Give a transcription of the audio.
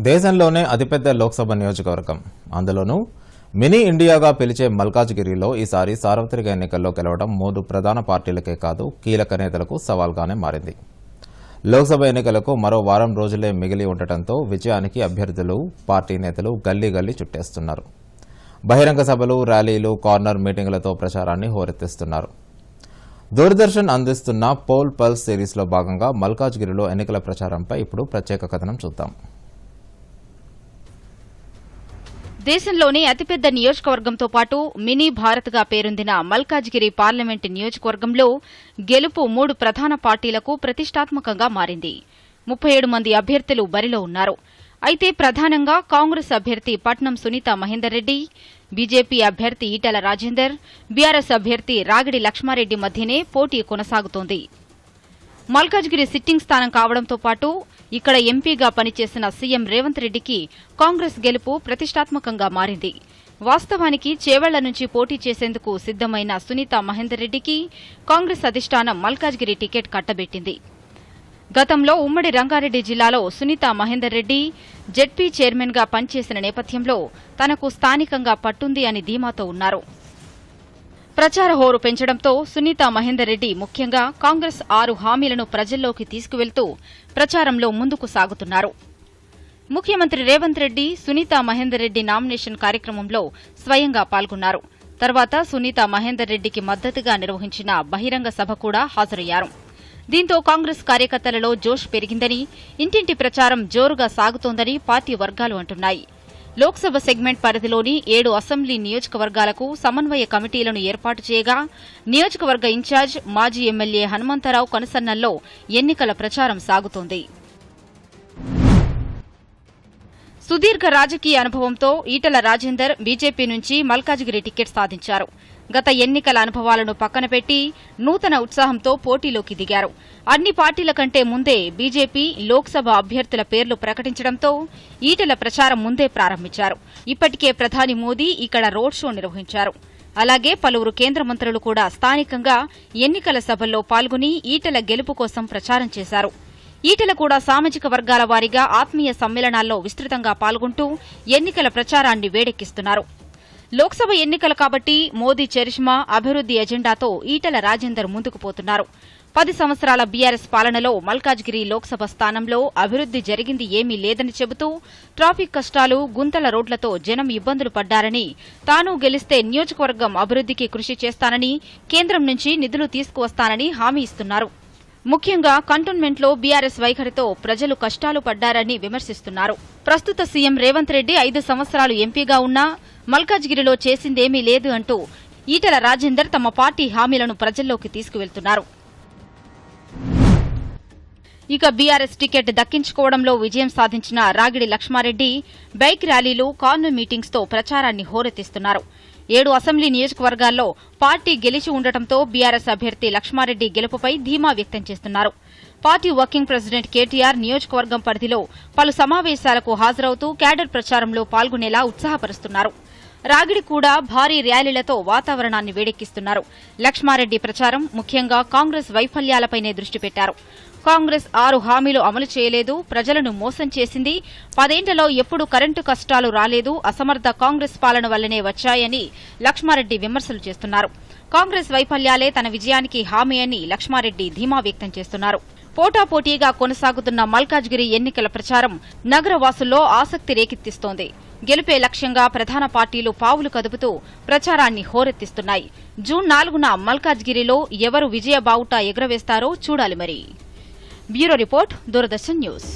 దేశంలోనే అతిపెద్ద లోక్సభ నియోజకవర్గం. అందులోనూ మినీ ఇండియాగా పిలిచే మల్కాజ్గిరిలో ఈసారి సార్వత్రిక ఎన్నికల్లో గెలవడం మూడు ప్రధాన పార్టీలకే కాదు కీలక నేతలకు సవాల్గానే మారింది. లోక్సభ ఎన్నికలకు మరో వారం రోజులే మిగిలి ఉండటంతో విజయానికి అభ్యర్థులు పార్టీ నేతలు గల్లీ గల్లీ చుట్టేస్తున్నారు. బహిరంగ సభలు ర్యాలీలు కార్నర్ మీటింగులతో ప్రచారాన్ని హోరెత్తిస్తున్నారు. దూరదర్శన్ అందిస్తున్న పోల్ పల్స్ సిరీస్లో భాగంగా మల్కాజ్గిరిలో ఎన్నికల ప్రచారంపై ఇప్పుడు ప్రత్యేక కథనం చూద్దాం. దేశంలోనే అతిపెద్ద నియోజకవర్గంతో పాటు మినీ భారత్గా పేరొందిన మల్కాజ్గిరి పార్లమెంటు నియోజకవర్గంలో గెలుపు మూడు ప్రధాన పార్టీలకు ప్రతిష్టాత్మకంగా మారింది. ముప్పై ఏడు మంది అభ్యర్థులు బరిలో ఉన్నారు. అయితే ప్రధానంగా కాంగ్రెస్ అభ్యర్థి పట్నం సునీత మహేందర్ రెడ్డి బీజేపీ అభ్యర్థి ఈటెల రాజేందర్ బీఆర్ఎస్ అభ్యర్థి రాగిడి లక్ష్మారెడ్డి మధ్యనే పోటీ కొనసాగుతోంది. మల్కాజ్గిరి సిట్టింగ్ స్థానం కావడంతో పాటు ఇక్కడ ఎంపీగా పనిచేసిన సీఎం రేవంత్ రెడ్డికి కాంగ్రెస్ గెలుపు ప్రతిష్టాత్మకంగా మారింది. వాస్తవానికి చేవెళ్ళ నుంచి పోటీ చేసేందుకు సిద్దమైన సునీత మహేందర్ రెడ్డికి కాంగ్రెస్ అధిష్టానం మల్కాజ్గిరి టికెట్ కట్టబెట్టింది. గతంలో ఉమ్మడి రంగారెడ్డి జిల్లాలో సునీత మహేందర్ రెడ్డి జెడ్పీ చైర్మన్గా పనిచేసిన నేపథ్యంలో తనకు స్థానికంగా పట్టుంది అని ధీమాతో ఉన్నారు. ప్రచార హోరు పెంచడంతో సునీత మహేందర్ రెడ్డి ముఖ్యంగా కాంగ్రెస్ ఆరు హామీలను ప్రజల్లోకి తీసుకువెళ్తూ ప్రచారంలో ముందుకు సాగుతున్నారు. ముఖ్యమంత్రి రేవంత్ రెడ్డి సునీత మహేందర్ రెడ్డి నామినేషన్ కార్యక్రమంలో స్వయంగా పాల్గొన్నారు. తర్వాత సునీత మహేందర్ రెడ్డికి మద్దతుగా నిర్వహించిన బహిరంగ సభ కూడా హాజరయ్యారు. దీంతో కాంగ్రెస్ కార్యకర్తలలో జోష్ పెరిగిందని ఇంటింటి ప్రచారం జోరుగా సాగుతోందని పార్టీ వర్గాలు అంటున్నాయి. లోక్సభ సెగ్మెంట్ పరిధిలోని ఏడు అసెంబ్లీ నియోజకవర్గాలకు సమన్వయ కమిటీలను ఏర్పాటు చేయగా నియోజకవర్గ ఇన్ఛార్జ్ మాజీ ఎమ్మెల్యే హనుమంతరావు కనుసన్నల్లో ఎన్నికల ప్రచారం సాగుతోంది. సుదీర్ఘ రాజకీయ అనుభవంతో ఈటల రాజేందర్ బీజేపీ నుంచి మల్కాజ్గిరి టికెట్ సాధించారు. గత ఎన్నికల అనుభవాలను పక్కన పెట్టి నూతన ఉత్సాహంతో పోటీలోకి దిగారు. అన్ని పార్టీల కంటే ముందే బీజేపీ లోక్సభ అభ్యర్థుల పేర్లు ప్రకటించడంతో ఈటల ప్రచారం ముందే ప్రారంభించారు. ఇప్పటికే ప్రధాని మోదీ ఇక్కడ రోడ్ షో నిర్వహించారు. అలాగే పలువురు కేంద్ర మంత్రులు కూడా స్థానికంగా ఎన్నికల సభల్లో పాల్గొని ఈటల గెలుపు కోసం ప్రచారం చేశారు. ఈటల కూడా సామాజిక వర్గాల వారీగా ఆత్మీయ సమ్మేళనాల్లో విస్తృతంగా పాల్గొంటూ ఎన్నికల ప్రచారాన్ని వేడెక్కిస్తున్నారు. లోక్సభ ఎన్నికలు కాబట్టి మోదీ చరిష్మా అభివృద్ది ఎజెండాతో ఈటల రాజేందర్ ముందుకు పోతున్నారు. పది సంవత్సరాల బీఆర్ఎస్ పాలనలో మల్కాజ్గిరి లోక్సభ స్థానంలో అభివృద్ది జరిగింది ఏమీ లేదని చెబుతూ ట్రాఫిక్ కష్టాలు గుంతల రోడ్లతో జనం ఇబ్బందులు పడ్డారని తాను గెలిస్తే నియోజకవర్గం అభివృద్దికి కృషి చేస్తానని కేంద్రం నుంచి నిధులు తీసుకువస్తానని హామీ ఇస్తున్నారు. ముఖ్యంగా కంటోన్మెంట్లో బీఆర్ఎస్ వైఖరితో ప్రజలు కష్టాలు పడ్డారని విమర్శిస్తున్నారు. ప్రస్తుత సీఎం రేవంత్ రెడ్డి ఐదు సంవత్సరాలు ఎంపీగా ఉన్నా మల్కాజ్గిరిలో చేసిందేమీ లేదు అంటూ ఈటల రాజేందర్ తమ పార్టీ హామీలను ప్రజల్లోకి తీసుకువెళ్తున్నారు. ఇక బీఆర్ఎస్ టికెట్ దక్కించుకోవడంలో విజయం సాధించిన రాగిడి లక్ష్మారెడ్డి బైక్ ర్యాలీలు కార్నర్ మీటింగ్స్తో ప్రచారాన్ని హోరెత్తిస్తున్నారు. ఏడు అసెంబ్లీ నియోజకవర్గాల్లో పార్టీ గెలిచి ఉండటంతో బీఆర్ఎస్ అభ్యర్థి లక్ష్మారెడ్డి గెలుపుపై ధీమా వ్యక్తం చేస్తున్నారు. పార్టీ వర్కింగ్ ప్రెసిడెంట్ కేటీఆర్ నియోజకవర్గం పరిధిలో పలు సమావేశాలకు హాజరవుతూ క్యాడర్ ప్రచారంలో పాల్గొనేలా ఉత్సాహపరుస్తున్నారు. రాగిడి కూడా భారీ ర్యాలీలతో వాతావరణాన్ని వేడెక్కిస్తున్నారు. లక్ష్మారెడ్డి ప్రచారం ముఖ్యంగా కాంగ్రెస్ వైఫల్యాలపైనే దృష్టి పెట్టారు. కాంగ్రెస్ ఆరు హామీలు అమలు చేయలేదు ప్రజలను మోసం చేసింది. పదేండ్లలో ఎప్పుడు కరెంటు కష్టాలు రాలేదు అసమర్థ కాంగ్రెస్ పాలన వల్లనే వచ్చాయని లక్ష్మారెడ్డి విమర్శలు చేస్తున్నారు. కాంగ్రెస్ వైఫల్యాలే తన విజయానికి హామీ అని లక్ష్మారెడ్డి ధీమా వ్యక్తం చేస్తున్నారు. పోటాపోటీగా కొనసాగుతున్న మల్కాజ్గిరి ఎన్నికల ప్రచారం నగరవాసుల్లో ఆసక్తి రేకెత్తిస్తోంది. గెలుపే లక్ష్యంగా ప్రధాన పార్టీలు పావులు కదుపుతూ ప్రచారాన్ని హోరెత్తిస్తున్నాయి. జూన్ నాలుగున మల్కాజ్గిరిలో ఎవరు విజయ బావుటా ఎగురవేస్తారో చూడాలి మరి. Bureau report Doordarshan news